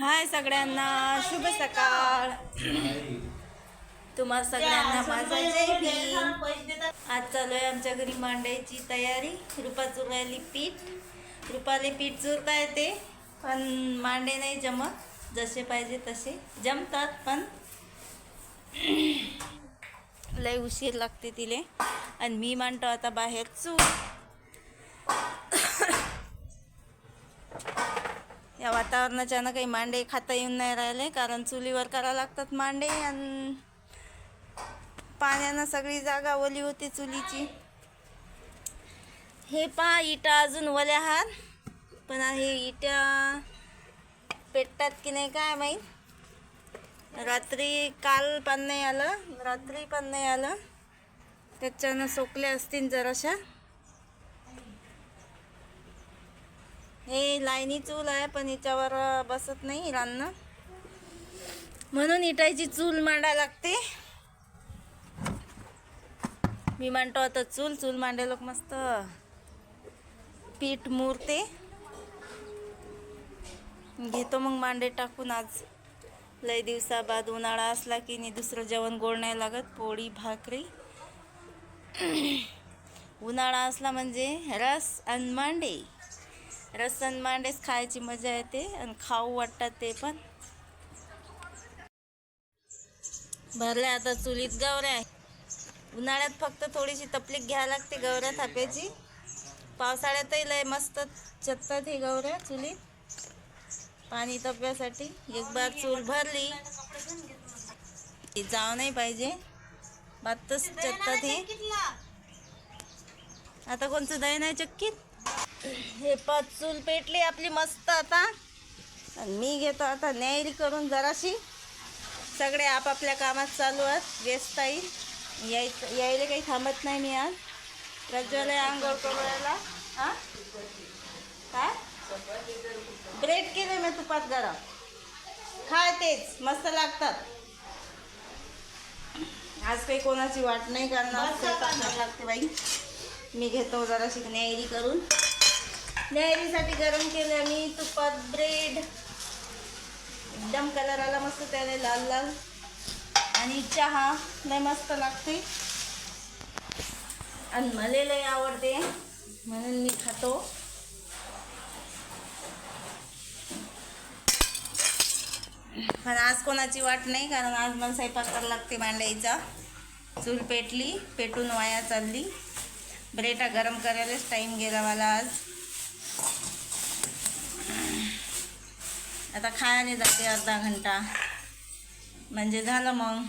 हाय सगळ्यांना शुभ सकाळ. तुम्हा सगळ्यांना माझा जय भीम. आज चालू आहे आमच्या घरी मांडायची तयारी. रुपा चुरायली पीठ. रुपाले पीठ चुरता येते पण मांडे नाही जमत. जसे पाहिजे तसे जमतात पण लय उशीर लागते तिले. आणि मी मांडतो आता बाहेर. चूर वातावरणाच्यानं काही मांडे खाता येऊन नाही राहिले कारण चुलीवर करावं लागतात मांडे आणि पाण्यानं सगळी जागा ओली होती चुलीची. हे पहा इटा अजून ओल्या आहात पण हे इटा पेटतात की नाही काय माहीत. रात्री काल पण नाही आलं रात्री पण नाही आलं. त्याच्यानं सोकल्या असतील जराशा. हे लाईनी चूल आहे पण हिच्यावर बसत नाही रान्न. म्हणून इटायची चूल मांडा लागते. मी मांडतो आता चूल चूल मांडे लोक मस्त पीठ मुरते. घेतो मग मांडे टाकून आज. लय दिवसा बाद उन्हाळा असला की नाही दुसरं जेवण गोड नाही लागत पोळी भाकरी. उन्हाळा असला म्हणजे रस आणि मांडे. रसन मांडेच खायची मजा येते आणि खाऊ वाटतात ते पण. भरले आता चुलीत गवऱ्या. उन्हाळ्यात फक्त थोडीशी तपलीक घ्यायला लागते गवऱ्या थाप्याची. पावसाळ्यातही लय मस्त चत्तात ही गवऱ्या चुलीत. पाणी तप्यासाठी एक बार चूल भरली. ती नाही पाहिजे. बातच चत्तात हे. आता कोणचं दही नाही चक्कीत? हे पाच चूल पेटली आपली मस्त आता. आणि मी घेतो आता न्यायरी करून जराशी. सगळे आपापल्या कामात चालू आहेत व्यस्त येईल याय यायला काही थांबत नाही मी आज. प्रज्वल आंघोळ करायला हां? काय ब्रेड केले मी तुपात गरम. खाय तेच मस्त लागतात. आज काही कोणाची वाट नाही करणार. लागते बाई. मी घेतो जराशी न्यायरी करून. न्यायरीसाठी गरम केलं मी तुपात ब्रेड एकदम कलर आला मस्त त्याने लाल लाल. आणि चहा लय मस्त लागते. आणि मला लय आवडते. म्हणून मी खातो. पण आज कोणाची वाट नाही कारण आज मला स्वयंपाक करायला लागते मांडायचा. चूल पेटली पेटून वाया चालली. ब्रेटा गरम करायलाच टाईम गेला मला आज. आता खायला जाते अर्धा घंटा. म्हणजे झालं मग.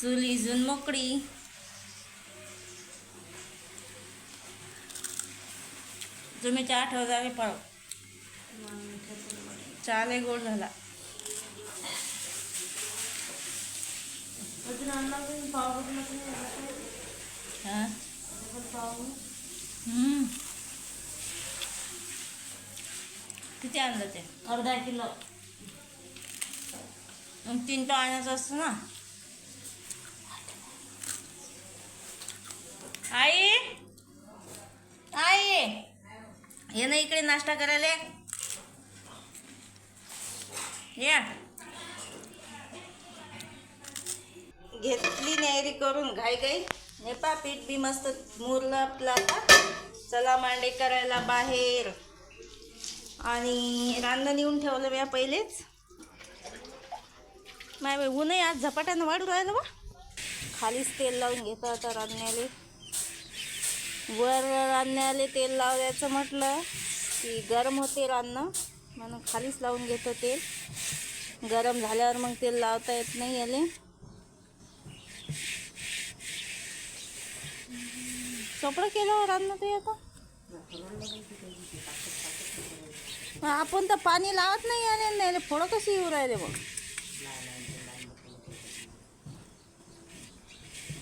चूल इजून मोकळी. तुम्ही चहा ठेवता मी पळ चहा लय गोड झाला. हां. किती आणलं ते? अर्धा किलो. मग तीन टो आणायचं असतं ना. आई! आई! ये ना इकडे नाश्ता करायला या. घेतली नेहरी करून घाई घाई. नेपा पीठ बी मस्त मुरलं आपलं आता. चला मांडे करायला बाहेर. आणि रांधण येऊन ठेवलं मी पहिलेच. माय बाई ऊनही आज झपाट्यानं वाढू राहिलं बा. खालीच तेल लावून घेतो आता रांधण्याले वर रांधण्याले तेल लावल्याचं म्हटलं की गरम होते रांधणं म्हणून खालीच लावून घेतो तेल. गरम झाल्यावर मग तेल लावता येत नाही याले. चपडं केलं रांधणं ते आता? आपण तर पाणी लावत नाही आले नाही फळं कशी येऊ राहिले बघ.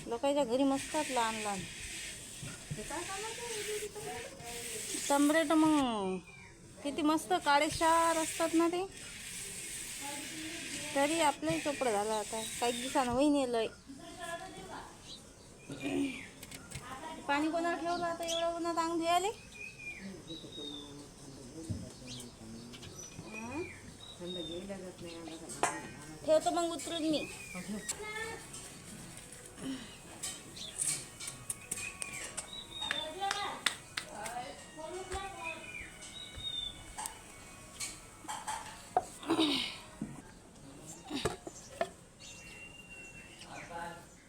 लोकांच्या घरी मस्तात लहान लहान. टमरेट मग किती मस्त काळेशार असतात ना ते. तरी आपलंही चोपडं झालं आता. काही दिवसानं होईन येलंय पाणी कोणाला ठेवलं आता? एवढं उन्हात अंग धुयाले ठेवतो मग उतरून मी.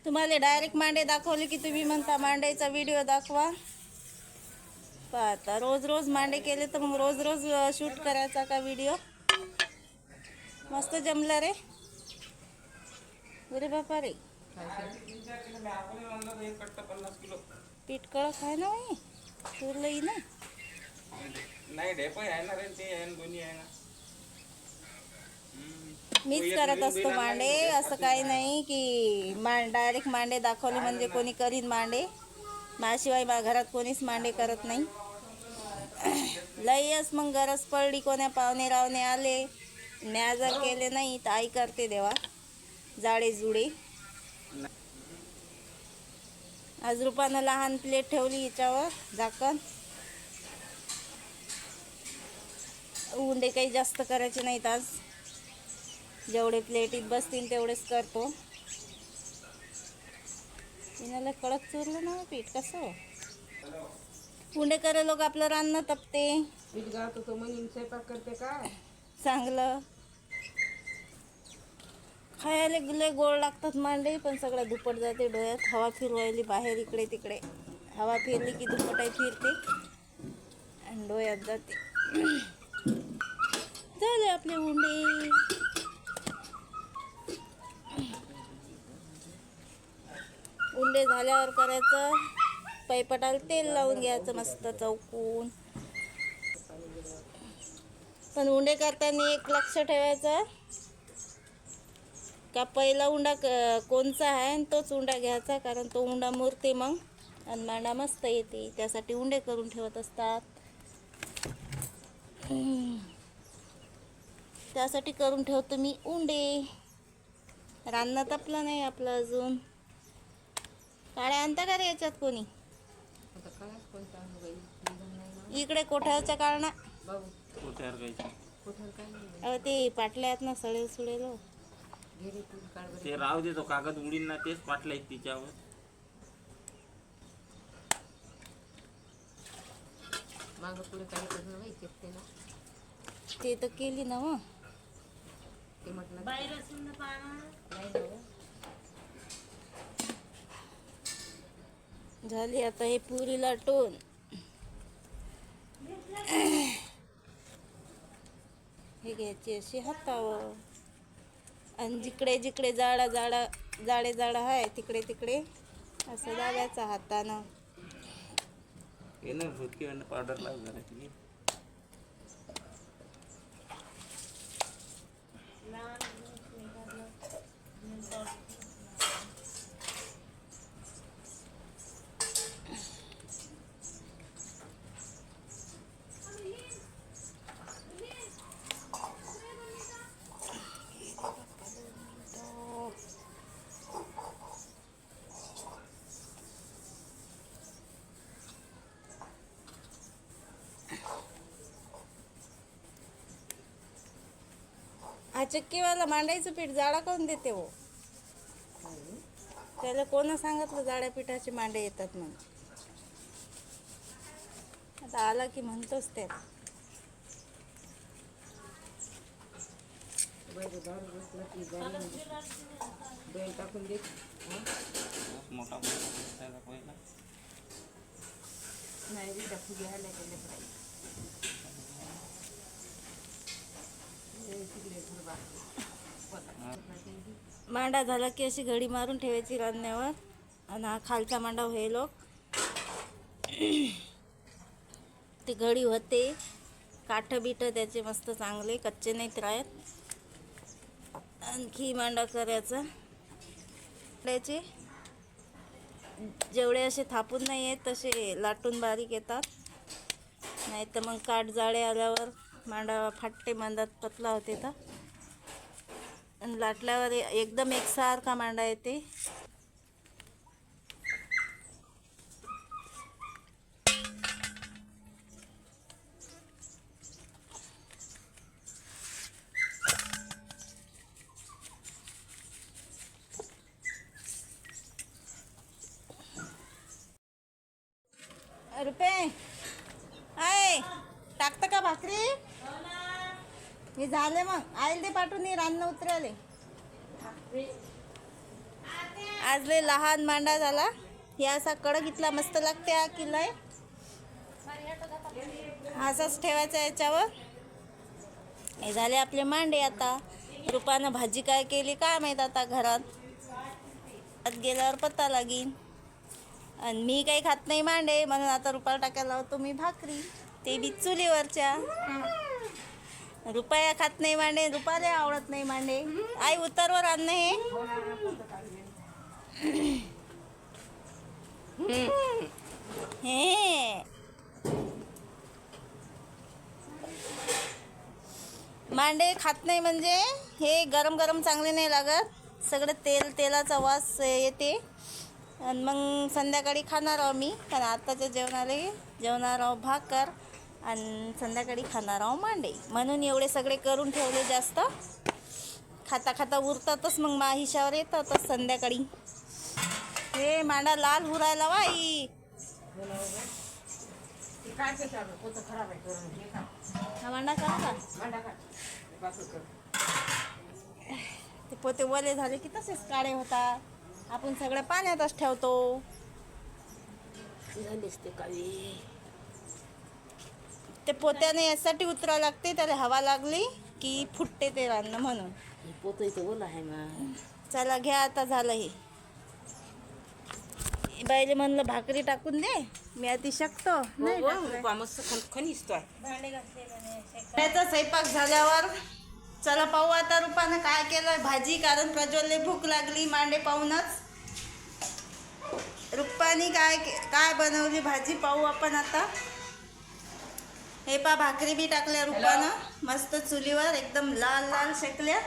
तुम्हाला डायरेक्ट मांडे दाखवले की तुम्ही म्हणता मांडेचा व्हिडिओ दाखवा. पाहता रोज रोज मांडे केले तर मग रोज रोज शूट करायचा का व्हिडिओ मस्त जमलं रे. अरे बापा रे. पीठ कळक आहे ना बाई? पुरलंही ना. नाही आहे ना रे ते आहे ना दोन्ही आहे ना. मीच करत असतो मांडे असं काही नाही. की मां डायरेक्ट मांडे दाखवले म्हणजे कोणी करीन मांडे. माझ्याशिवाय मा घरात कोणीच मांडे करत नाही. लयच मग गरज पडली कोण्या पाहुणे रावणे आले. म्या जर केले नाही तर आई करते देवा. जाडे जुडे. आज रुपानं लहान प्लेट ठेवली हिच्यावर झाकण. उंडे काही जास्त करायचे नाहीत आज. जेवढे प्लेटीत बसतील तेवढेच करतो. तिनाला कडक चुरलं ना पीठ कसं. पुंडे करे लोक आपलं रान्न तपते. चांगलं. खायला लय गोड लागतात मांडे पण सगळं दुपट जाते डोळ्यात. हवा फिरवायली बाहेर इकडे तिकडे. हवा फिरली की दुपटाई फिरते आणि डोळ्यात जाते. झाले आपले उंडे उंडे झाल्यावर करायचं. पैपटाला तेल लावून घ्यायचं मस्त चौकून. पण उंडे करताना एक लक्ष ठेवायचं. का पहिला उंडा क- कोणचा आहे आणि तोच उंडा घ्यायचा कारण तो उंडा मुरते मग. आणि मांडा मस्त येते. त्यासाठी उंडे करून ठेवत असतात. त्यासाठी करून ठेवतो मी उंडे. रान्नात आपलं नाही आपलं अजून. काड्या आणता का रे याच्यात कोणी? ना इकडे कोठारच्या कारणा अहो ते पाटल्या आहेत ना सडेल सुडेल हो. तू काढ बरं ते राहू दे तो कागद उडीन ना तेच पाटलाय तिच्यावर. मागं पुढे काही करणं बाई चेपते ना. ते तर केली ना मग ते म्हटलं नाही ना हो. झाली आता हे पुरी लाटून. हे घ्यायची अशी हातावर. आणि जिकडे जिकडे जाडा जाडा जाडे जाडा आहे तिकडे तिकडे असं दाबायचं हातानं ना भुतकी पावडर लाव जरा तिने. हा चक्कीवाला मांडायचं पीठ जाडा करून देते हो. त्याला कोण सांगितलं जाड्या पिठाचे मांडे येतात म्हणून? आता आला की म्हणतोच ते. बैल दारू बसला की जाईल बैल टाकून दे हा? मोठा नाही रे टाकू घ्यायला गेले पाहिजे तिकडे घर बाकी मांडा झाला की अशी घडी मारून ठेवायची रांधण्यावर. आणि हा खालचा मांडा होईल ते घडी होते. काठ बिठ त्याचे मस्त चांगले कच्चे नाहीत राहत. आणखी मांडा करायचा. त्याचे जेवढे असे थापून नाही आहेत तसे लाटून बारीक येतात. नाही तर मग काठ जाळे आल्यावर मांडा फाटते मांडात पतला होते तर. आणि लाटल्यावर एकदम एकसारखा मांडा येते रुपे आहे टाकतं का भाकरी मी झाले मग. आईल ते पाठवून ये रान्न उतराले. आज लय लहान मांडा झाला. हे असा कडक इथला मस्त लागते हा किल्लाय असाच ठेवायचा याच्यावर. हे झाले आपले मांडे आता. रुपानं भाजी काय केली काय माहीत आता घरात. आत गेल्यावर पत्ता लागीन. आणि मी काही खात नाही मांडे म्हणून आता रुपाला टाकायला लावतो मी भाकरी. ते बी चुलीवरच्या. रुपया खात नाही मांडे रुपाले आवडत नाही मांडे. आई उतरवर आण हे. हे. मांडे खात नाही म्हणजे हे गरम गरम चांगले नाही लागत. सगळं तेल तेलाचा वास येते. आणि मग संध्याकाळी खाणार आहो मी. कारण आत्ताच्या जेवणाला जेवणार आहो भाकर. आणि संध्याकाळी खाणार आहो मांडे. म्हणून एवढे सगळे करून ठेवले जास्त. खाता खाता उरतातच मग माहिशावर येतातच संध्याकाळी. हे मांडा लाल उरायला वाई ते काय हा मांडा का मांडा ते पोते वले झाले की तसेच काळे होतात. आपण सगळं पाण्यातच ठेवतो. झालीच ते काळी. ते पोत्याने यासाठी उतरावं लागते त्याला हवा लागली की फुटते ते रान्न म्हणून. हे चला घ्या आता झालं हे. बाईले म्हणलं भाकरी टाकून दे मी आधी शकतो. नाही. हो, भांडे त्याचा स्वयंपाक झाल्यावर चला पाहू आता रुपानं काय केलं भाजी कारण प्रज्वलले भूक लागली मांडे पाहूनच. रुपानी काय काय बनवली भाजी पाहू आपण आता. हे पा भाकरी बी टाकल्या रुपानं. मस्त चुलीवर एकदम लाल लाल शेकल्या.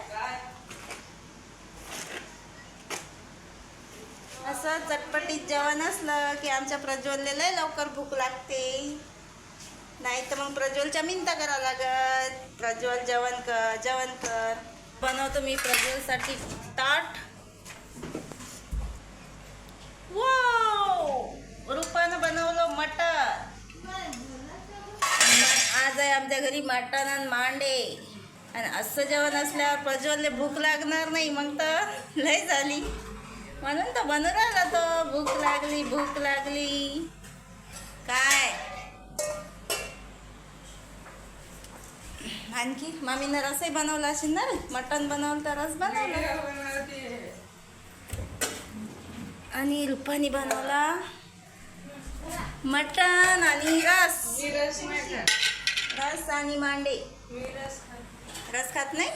असं चटपटीत जेवण असलं की आमच्या प्रज्वलले लय लवकर भूक लागते. नाही तर मग प्रज्वलच्या मिनता करा लागत. प्रज्वल जेवण कर जेवण कर. बनवतो मी प्रज्वलसाठी ताट. वाव रुपानं बनवलं मटण आज आहे आमच्या घरी मटण आणि मांडे. आणि असं जेवण असल्यावर प्रज्वलले भूक लागणार नाही मग तर लय झाली. म्हणून तर बनवून राहिला तो. भूक लागली भूक लागली. काय? आणखी? मामीनं रसही बनवला असेल ना मटण बनवलं तर रस बनवला. आणि रुपानी बनवला मटण आणि रस. रस आणि मांडे. रस खात नाही.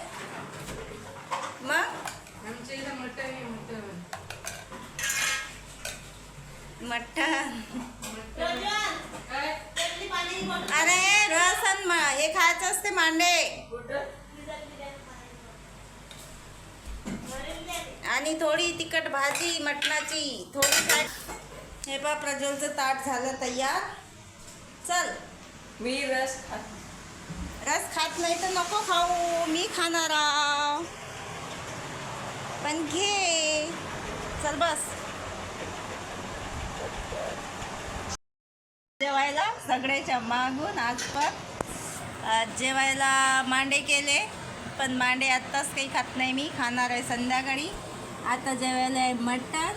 मग? मटण अरे रस आणि मा हे खायचं असते मांडे. आणि थोडी तिखट भाजी मटणाची. थोडी काय? हे पा प्रज्वलचं ताट झालं तयार. चल. मी रस खात रस खात नाही तर नको खाऊ. मी खाणार आहो. पण घे. चल बस. जेवायला सगळ्याच्या मागून आज पण जेवायला मांडे केले. पण मांडे आत्ताच काही खात नाही मी. खाणार आहे संध्याकाळी. आता जेवायला आहे मटण.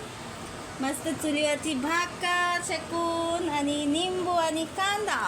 मस्त चुलीवरची भाकर शेकून आणि निंबू आणि कांदा.